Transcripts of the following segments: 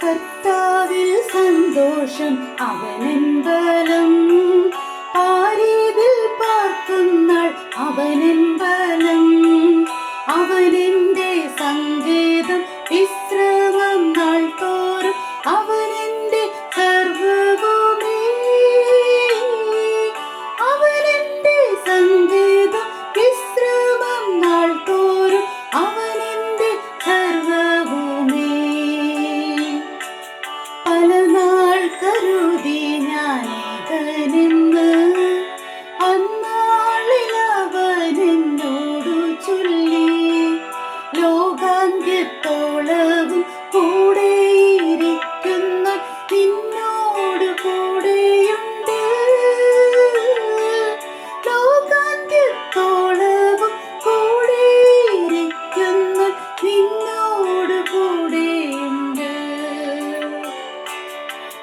കർത്താവിൽ സന്തോഷം അവനൻ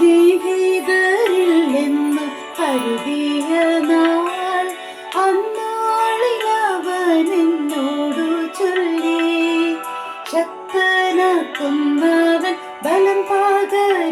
സ്നേഹിതരിൽ നിന്ന് കരുതിയ നാൾ അന്നാളിൽ അവനെന്നോടു ചൊല്ലി ശക്തനാക്കുന്നവൻ ബലം പകരുന്നവൻ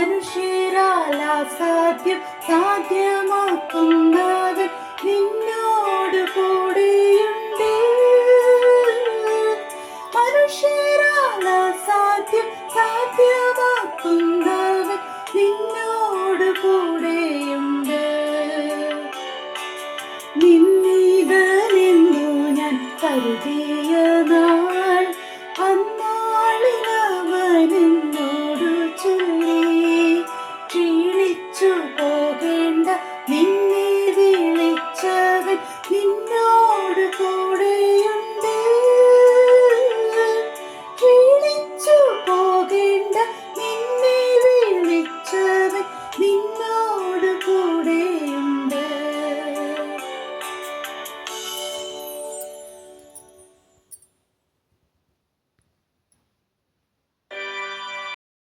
മനുഷ്യരാൽ അസാധ്യം സാധ്യമാക്കുന്നവൻ നിന്നോട് കൂടെയുണ്ട്. മനുഷ്യരാൽ അസാധ്യം സാധ്യമാക്കുന്നവൻ നിന്നോട് കൂടെയുണ്ട്. നിന്നീതനെന്നു ഞാൻ കരുതിയ 你